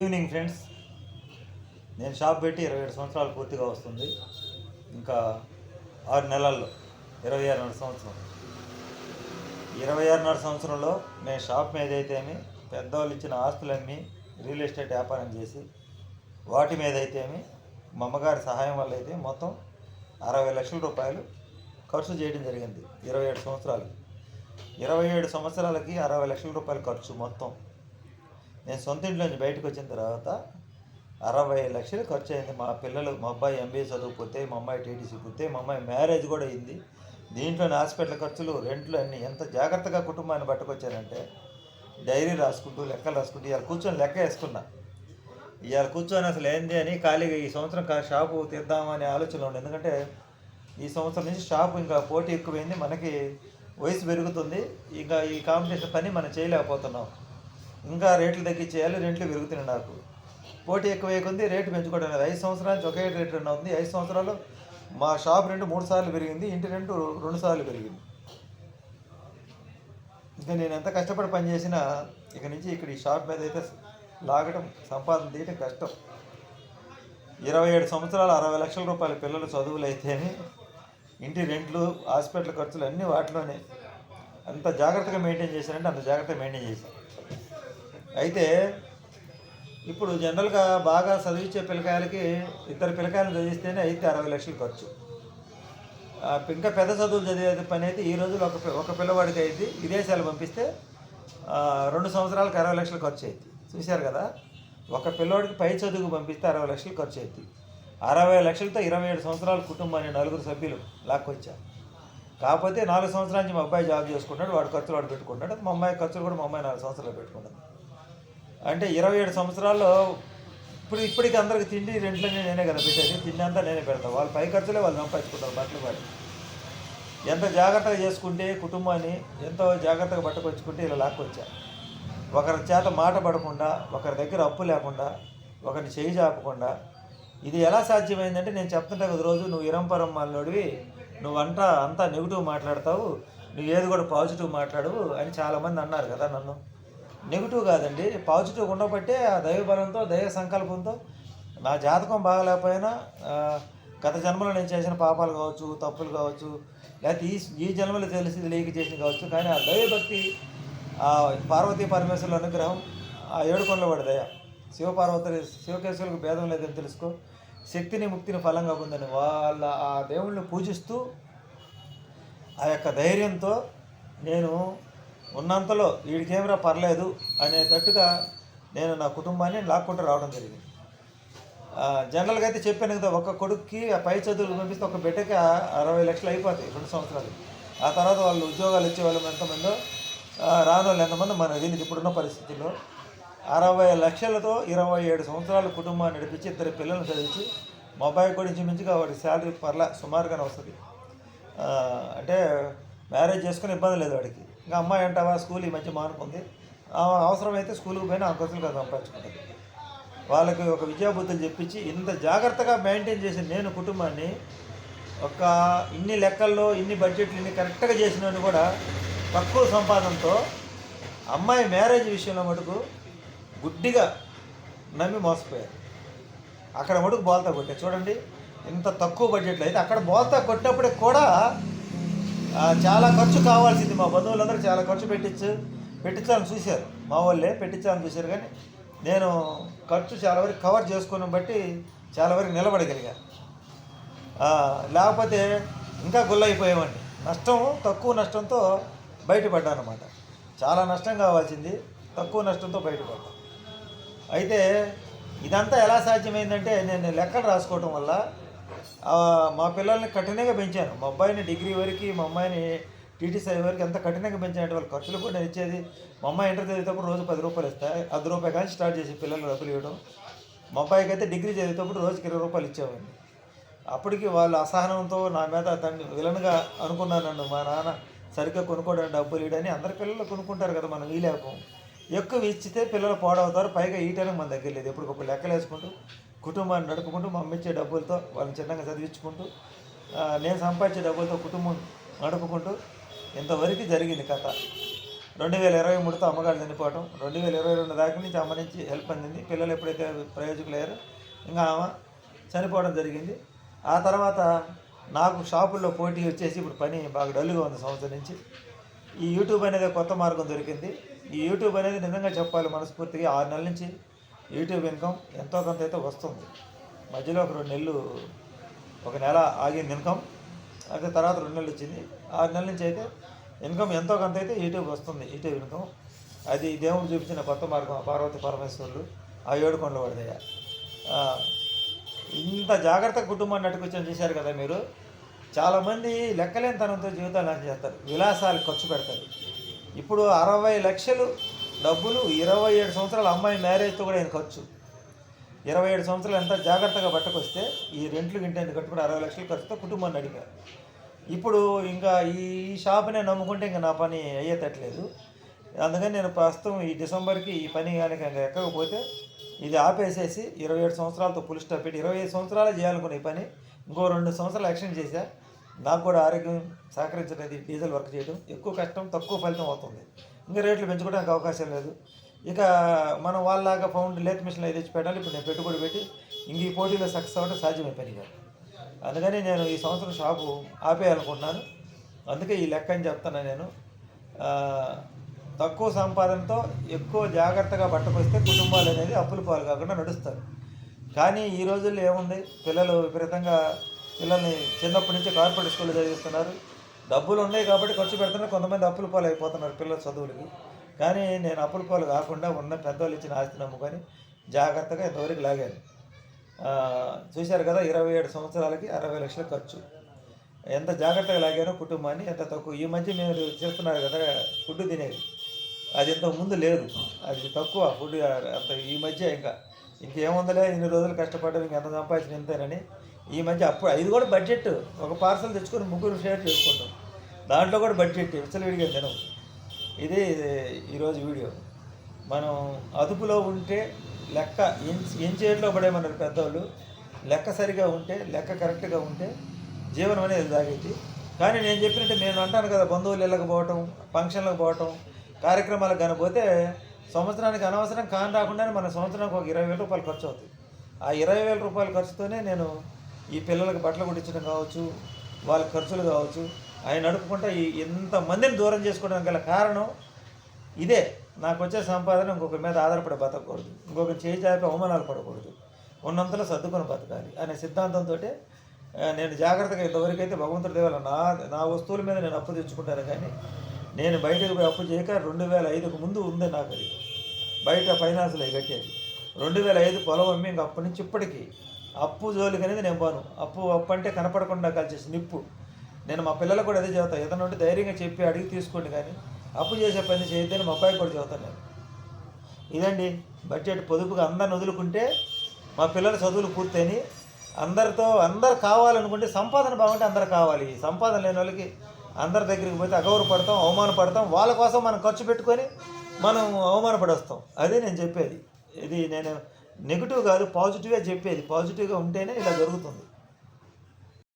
Evening friends నేను shop పెట్టి ఇరవై ఏడు సంవత్సరాలు పూర్తిగా వస్తుంది. ఇంకా ఆరు నెలల్లో ఇరవై ఆరున్నర సంవత్సరం. ఇరవై ఆరున్నర సంవత్సరంలో నేను షాప్ మీద అయితేమి పెద్దవాళ్ళు ఇచ్చిన ఆస్తులన్నీ రియల్ ఎస్టేట్ వ్యాపారం చేసి వాటి మీద అయితేమి మా అమ్మగారి సహాయం వల్ల అయితే మొత్తం అరవై లక్షల రూపాయలు ఖర్చు చేయడం జరిగింది ఇరవై ఏడు సంవత్సరాలు ఇరవై ఏడు సంవత్సరాలకి అరవై లక్షల రూపాయలు ఖర్చు మొత్తం. నేను సొంత ఇంట్లో నుంచి బయటకు వచ్చిన తర్వాత అరవై లక్షలు ఖర్చు అయింది. మా పిల్లలు మా అబ్బాయి ఎంబీఏ చదువుకుతే మా అమ్మాయి టీటీసీ పోతే మా అమ్మాయి మ్యారేజ్ కూడా అయింది. దీంట్లోని హాస్పిటల్ ఖర్చులు రెంట్లు అన్నీ ఎంత జాగ్రత్తగా కుటుంబాన్ని పట్టుకొచ్చానంటే డైరీ రాసుకుంటూ లెక్కలు రాసుకుంటూ ఇవాళ కూర్చొని లెక్క వేసుకున్నా. ఇవాళ కూర్చొని అసలు ఏంది అని ఖాళీగా ఈ సంవత్సరం కా- షాపు తీద్దామనే ఆలోచన ఉండే. ఎందుకంటే ఈ సంవత్సరం నుంచి షాపు ఇంకా పోటీ ఎక్కువైంది. మనకి వయసు పెరుగుతుంది. ఇంకా ఈ కాంపిటీషన్ పని మనం చేయలేకపోతున్నాం. ఇంకా రేట్లు తగ్గించేయాలి రెంట్లు పెరుగుతున్నాయి నాకు. పోటీ ఎక్కువ కొంది రేటు పెంచుకోవడం లేదు. ఐదు సంవత్సరాలు ఒకే రేట్ రెండు అవుతుంది. ఐదు సంవత్సరాలు మా షాప్ రెంట్ మూడు సార్లు పెరిగింది ఇంటి రెంట్ రెండు సార్లు పెరిగింది. ఇంకా నేను ఎంత కష్టపడి పని చేసినా ఇక నుంచి ఇక్కడ ఈ షాప్ మీద అయితే లాగడం సంపాదన తీయడం కష్టం. ఇరవై ఏడు సంవత్సరాలు అరవై లక్షల రూపాయల పిల్లల చదువులు అయితేనే ఇంటి రెంట్లు హాస్పిటల్ ఖర్చులు అన్నీ వాటిలోనే. అంత జాగ్రత్తగా మెయింటైన్ చేశానంటే అంత జాగ్రత్తగా మెయింటైన్ చేశాను. అయితే ఇప్పుడు జనరల్గా బాగా చదివించే పిల్లకాయలకి ఇద్దరు పిల్లకాయలు చదివిస్తేనే అయితే అరవై లక్షలు ఖర్చు. ఇంకా పెద్ద చదువులు చదివే పని అయితే ఈ రోజుల్లో ఒక పి- ఒక పిల్లవాడికి అయితే విదేశాలు పంపిస్తే రెండు సంవత్సరాలకు అరవై లక్షలు ఖర్చు అయింది చూశారు కదా? ఒక పిల్లవాడికి పై చదువుకు పంపిస్తే అరవై లక్షలు ఖర్చు అయింది అరవై లక్షలతో ఇరవై ఏడు సంవత్సరాల కుటుంబాన్ని నలుగురు సభ్యులు లాక్కొచ్చారు కాకపోతే నాలుగు సంవత్సరాల నుంచి మా అబ్బాయి జాబ్ చేసుకుంటాడు వాడు ఖర్చులు వాడు పెట్టుకుంటాడు మా అమ్మాయి ఖర్చులు కూడా మా అమ్మాయి నాలుగు సంవత్సరాలు పెట్టుకుంటాడు అంటే ఇరవై ఏడు సంవత్సరాల్లో ఇప్పుడు ఇప్పటికి అందరికి తిండి రెంట్లనే నేనే కదా పెట్టేది. తిండి అంతా నేనే పెడతాను వాళ్ళ పై ఖర్చులే వాళ్ళు సంపాదించుకుంటారు బట్టలు పడి ఎంత జాగ్రత్తగా చేసుకుంటే కుటుంబాన్ని ఎంతో జాగ్రత్తగా పట్టుకొచ్చుకుంటే ఇలా లాక్కొచ్చా? ఒకరి చేత మాట పడకుండా ఒకరి దగ్గర అప్పు లేకుండా ఒకరిని చేయి చాపకుండా. ఇది ఎలా సాధ్యమైందంటే నేను చెప్తుంటా కదా రోజు నువ్వు ఇరంపరం మాలోడివి నువ్వు అంట అంతా నెగిటివ్ మాట్లాడతావు నువ్వు ఏది కూడా పాజిటివ్ మాట్లాడవు అని చాలామంది అన్నారు కదా నన్ను. నెగిటివ్ కాదండి. పాజిటివ్ ఉండబట్టే ఆ దైవ బలంతో దైవ సంకల్పంతో నా జాతకం బాగలేకపోయినా గత జన్మలో నేను చేసిన పాపాలు కావచ్చు తప్పులు కావచ్చు లేకపోతే ఈ ఈ జన్మలో తెలిసి లీక్ చేసిన కావచ్చు కానీ ఆ దైవభక్తి ఆ పార్వతీ పరమేశ్వరుల అనుగ్రహం ఆ ఏడుకొండల వాడి దయ. శివపార్వతులు శివకేశ్వరులకు భేదం లేదని తెలుసుకో. శక్తిని ముక్తిని ఫలంగా పొందని వాళ్ళ ఆ దేవుణ్ణి పూజిస్తూ ఆ యొక్క ధైర్యంతో నేను ఉన్నంతలో వీడికేమిరా పర్లేదు అనేటట్టుగా నేను నా కుటుంబాన్ని లాక్కుంటూ రావడం జరిగింది. జనరల్గా అయితే చెప్పాను కదా ఒక కొడుక్కి ఆ పై చదువులు పంపిస్తే ఒక బిడ్డకి ఆ అరవై లక్షలు అయిపోతాయి రెండు సంవత్సరాలు. ఆ తర్వాత వాళ్ళు ఉద్యోగాలు ఇచ్చే వాళ్ళు ఎంతమందో రాని వాళ్ళు ఎంతమంది మన తెలియదు ఇప్పుడున్న పరిస్థితుల్లో అరవై లక్షలతో ఇరవై ఏడు సంవత్సరాల కుటుంబాన్ని నడిపించి ఇద్దరు పిల్లల్ని చదివించి మా అబ్బాయి కూడా ఇంచుమించుగా వాడి శాలరీ పర్ల సుమారుగానే వస్తుంది. అంటే మ్యారేజ్ చేసుకుని ఇబ్బంది లేదు వాడికి. ఇంకా అమ్మాయి అంటావా స్కూల్ ఈ మధ్య మానుకుంది అవసరమైతే స్కూల్కి పోయినా ఆ ఖర్చులు కదా సంపాదించుకుంటుంది వాళ్ళకి ఒక విద్యాబుద్ధులు చెప్పించి ఇంత జాగ్రత్తగా మెయింటైన్ చేసిన నేను కుటుంబాన్ని ఒక ఇన్ని లెక్కల్లో ఇన్ని బడ్జెట్లు ఇన్ని కరెక్ట్గా చేసినవి కూడా తక్కువ సంపాదనతో అమ్మాయి మ్యారేజ్ విషయంలో మటుకు గుడ్డిగా నమ్మి మోసపోయారు. అక్కడ మటుకు బోల్తా కొట్టే చూడండి ఇంత తక్కువ బడ్జెట్లో అయితే అక్కడ బోల్తా కొట్టినప్పటికి కూడా చాలా ఖర్చు కావాల్సింది మా బంధువులందరూ చాలా ఖర్చు పెట్టించు పెట్టించాలని చూశారు. మా వాళ్ళే పెట్టించాలని చూశారు కానీ నేను ఖర్చు చాలా వరకు కవర్ చేసుకుని బట్టి చాలా వరకు నిలబడగలిగా. లేకపోతే ఇంకా గుల్లైపోయామండి నష్టం తక్కువ నష్టంతో బయటపడ్డాను అనమాట చాలా నష్టం కావాల్సింది తక్కువ నష్టంతో బయటపడ్డా అయితే ఇదంతా ఎలా సాధ్యమైందంటే నేను లెక్కలు రాసుకోవటం వల్ల మా పిల్లల్ని కఠినంగా పెంచాను. మా అబ్బాయిని డిగ్రీ వరకు మా అమ్మాయిని టీటీసీ వరకు ఎంత కఠినంగా పెంచానంటే వాళ్ళ ఖర్చులు కూడా నేను ఇచ్చేది. మా అమ్మాయి ఇంటర్ చదివేటప్పుడు రోజు పది రూపాయలు ఇస్తాయి అర్ధ రూపాయి కానీ స్టార్ట్ చేసి పిల్లలు డబ్బులు ఇవ్వడం. మా అబ్బాయికి అయితే డిగ్రీ చదివేటప్పుడు రోజుకి ఇరవై రూపాయలు ఇచ్చేవాడిని. అప్పటికి వాళ్ళు అసహనంతో నా మీద తను విలన్గా అనుకున్నాను నన్ను మా నాన్న సరిగ్గా కొనుక్కోవడానికి డబ్బులు ఇవ్వడని అందరి పిల్లలు కొనుక్కుంటారు కదా మనం వీలేకం ఎక్కువ ఇచ్చితే పిల్లలు పాడవుతారు పైగా ఈయటానికి మన దగ్గర లేదు. ఎప్పటికప్పుడు లెక్కలు వేసుకుంటూ కుటుంబాన్ని నడుపుకుంటూ మా అమ్మ ఇచ్చే డబ్బులతో వాళ్ళని చిన్నగా చదివించుకుంటూ నేను సంపాదించే డబ్బులతో కుటుంబం నడుపుకుంటూ ఇంతవరకు జరిగింది కథ. రెండు వేల ఇరవై మూడుతో అమ్మగారు చనిపోవటం రెండు వేల ఇరవై రెండు దాకా నుంచి అమ్మ నుంచి హెల్ప్ అందింది. పిల్లలు ఎప్పుడైతే ప్రయోజకులు అయ్యారో ఇంకా ఆమె చనిపోవడం జరిగింది. ఆ తర్వాత నాకు షాపుల్లో పోటీ వచ్చేసి ఇప్పుడు పని బాగా డల్గా ఉంది సంవత్సరం నుంచి. ఈ యూట్యూబ్ అనేది కొత్త మార్గం దొరికింది. ఈ యూట్యూబ్ అనేది నిజంగా చెప్పాలి మనస్ఫూర్తిగా ఆరు నెలల నుంచి యూట్యూబ్ ఇన్కమ్ ఎంతో కొంత అయితే వస్తుంది. మధ్యలో ఒక రెండు నెలలు ఒక నెల ఆగింది ఇన్కమ్. అయితే తర్వాత రెండు నెలలు వచ్చింది. ఆరు నెలల నుంచి అయితే ఇన్కమ్ ఎంతో కొంత అయితే యూట్యూబ్ వస్తుంది. YouTube income. అది దేవుడు చూపించిన కొత్త మార్గం పార్వతి పరమేశ్వరులు ఆ ఏడుకొండల వాడిదయ్యా ఇంత జాగ్రత్త కుటుంబాన్ని నట్టుకొచ్చాను చూశారు కదా మీరు. చాలామంది లెక్కలేనితనంతో జీవితాలు నాశనం చేస్తారు. విలాసాలు ఖర్చు పెడతారు. ఇప్పుడు అరవై లక్షలు డబ్బులు ఇరవై ఏడు సంవత్సరాల అమ్మాయి మ్యారేజ్తో కూడా ఆయన ఖర్చు. ఇరవై ఏడు సంవత్సరాలు ఎంత జాగ్రత్తగా బట్టకొస్తే ఈ రెంట్లు గింటని కట్టుకుని అరవై లక్షలు ఖర్చుతో కుటుంబాన్ని అడిగారు ఇప్పుడు ఇంకా ఈ షాప్నే నమ్ముకుంటే ఇంకా నా పని అయ్యేటట్లేదు. అందుకని నేను ప్రస్తుతం ఈ డిసెంబర్కి ఈ పని కనుక ఇంకా ఎక్కకపోతే ఇది ఆపేసేసి ఇరవై ఏడు సంవత్సరాలతో పులి స్టాప్ పెట్టి ఇరవై ఐదు సంవత్సరాలు చేయాలనుకున్న ఈ పని ఇంకో రెండు సంవత్సరాలు యాక్షన్ చేశా. నాకు కూడా ఆరోగ్యం సహకరించలేదు డీజిల్ వర్క్ చేయడం ఎక్కువ కష్టం తక్కువ ఫలితం అవుతుంది. ఇంకా రేట్లు పెంచుకోవడానికి అవకాశం లేదు. ఇక మనం వాళ్ళలాగా ఫౌండ్ లేత్ మిషన్ అయితే తెచ్చి పెట్టాలి. ఇప్పుడు నేను పెట్టుబడి పెట్టి ఇంక ఈ పోటీలో సక్సెస్ అవ్వడం సాధ్యమే పని కాదు. అందుకని నేను ఈ సంవత్సరం షాపు ఆపేయాలనుకుంటున్నాను. అందుకే ఈ లెక్క అని చెప్తాను నేను. తక్కువ సంపాదనతో ఎక్కువ జాగ్రత్తగా పట్టుకొస్తే కుటుంబాలు అనేది అప్పులు పాలు కాకుండా నడుస్తారు. కానీ ఈ రోజుల్లో ఏముంది? పిల్లలు విపరీతంగా పిల్లల్ని చిన్నప్పటి నుంచి కార్పొరేట్ స్కూల్లో చదివిస్తున్నారు. డబ్బులు ఉన్నాయి కాబట్టి ఖర్చు పెడుతున్నారు కొంతమంది అప్పుల పాలు అయిపోతున్నారు పిల్లల చదువులకి. కానీ నేను అప్పుల పాలు కాకుండా ఉన్న పెద్దవాళ్ళు ఇచ్చిన ఆస్తి నమ్ముకొని జాగ్రత్తగా ఇంతవరకు లాగాను. చూశారు కదా ఇరవై ఏడు సంవత్సరాలకి అరవై లక్షల ఖర్చు. ఎంత జాగ్రత్తగా లాగానో కుటుంబాన్ని ఎంత తక్కువ. ఈ మధ్య మీరు చేస్తున్నారు కదా ఫుడ్ తినేది. అది ఇంతకు ముందు లేదు. అది తక్కువ ఫుడ్ అంత ఈ మధ్య ఇంకా. ఇంకేముందలే ఇన్ని రోజులు కష్టపడ్డాం ఇంకెంత సంపాదించిన ఇంతేనని. ఈ మధ్య అప్పుడు ఇది కూడా బడ్జెట్ ఒక పార్సల్ తెచ్చుకొని ముగ్గురు షేర్ చేసుకుంటాం. దాంట్లో కూడా బడ్జెట్ విడిగా తినం ఇది ఈరోజు వీడియో. మనం అదుపులో ఉంటే లెక్క ఎం ఎం పడేమన్నారు పెద్దవాళ్ళు లెక్క సరిగా ఉంటే లెక్క కరెక్ట్గా ఉంటే జీవనం అనేది సాగేది కానీ నేను చెప్పినట్టు నేను అంటాను కదా బంధువులు ఇళ్ళకి పోవటం ఫంక్షన్లకు పోవటం కార్యక్రమాలకు కానీ పోతే సంవత్సరానికి అనవసరం కాని రాకుండానే మన సంవత్సరానికి ఒక ఇరవై వేల రూపాయలు ఖర్చు అవుతుంది ఆ ఇరవై వేల రూపాయల ఖర్చుతోనే నేను ఈ పిల్లలకు బట్టలు కుట్టించడం కావచ్చు వాళ్ళ ఖర్చులు కావచ్చు ఆయన నడుపుకుంటా ఈ ఇంతమందిని దూరం చేసుకోవడానికి గల కారణం ఇదే. నాకు వచ్చే సంపాదన ఇంకొకరి మీద ఆధారపడి బతకూడదు ఇంకొకరి చేయి చాపి అవమానాలు పడకూడదు. ఉన్నంతలో సర్దుకొని బతకాలి అనే సిద్ధాంతంతో నేను జాగ్రత్తగా ఇంతవరకైతే అయితే భగవంతుడి దేవాల నా నా వస్తువుల మీద నేను అప్పు తెచ్చుకుంటాను కానీ నేను బయటకు పోయి అప్పు చేయక రెండు వేల ఐదుకు ముందు ఉంది నాకు అది. బయట ఫైనాన్స్లో కట్టేది. రెండు వేల ఐదు పొలం అమ్మి ఇంక అప్పటి నుంచి ఇప్పటికీ అప్పు జోలికి అనేది నేను పోను. అప్పు అప్పు అంటే కనపడకుండా కలిసేసి నిప్పు నేను మా పిల్లలకు కూడా అదే చదువుతాను ఏదైనా ఉంటే ధైర్యంగా చెప్పి అడిగి తీసుకోండి కానీ అప్పు చేసే పని చేయొద్దని మా అబ్బాయి కూడా చదువుతాను నేను. ఇదండి బడ్జెట్ పొదుపుగా అందరిని వదులుకుంటే మా పిల్లల చదువులు పూర్తయినాయి. అందరితో అందరు కావాలనుకుంటే సంపాదన బాగుంటే అందరు కావాలి. సంపాదన లేని వాళ్ళకి అందరి దగ్గరికి పోతే అగౌరవపడతాం అవమానపడతాం. వాళ్ళ కోసం మనం ఖర్చు పెట్టుకొని మనం అవమానపడొస్తాం. అదే నేను చెప్పేది. ఇది నేను నెగిటివ్ కాదు పాజిటివ్గా చెప్పేది. పాజిటివ్గా ఉంటేనే ఇలా జరుగుతుంది.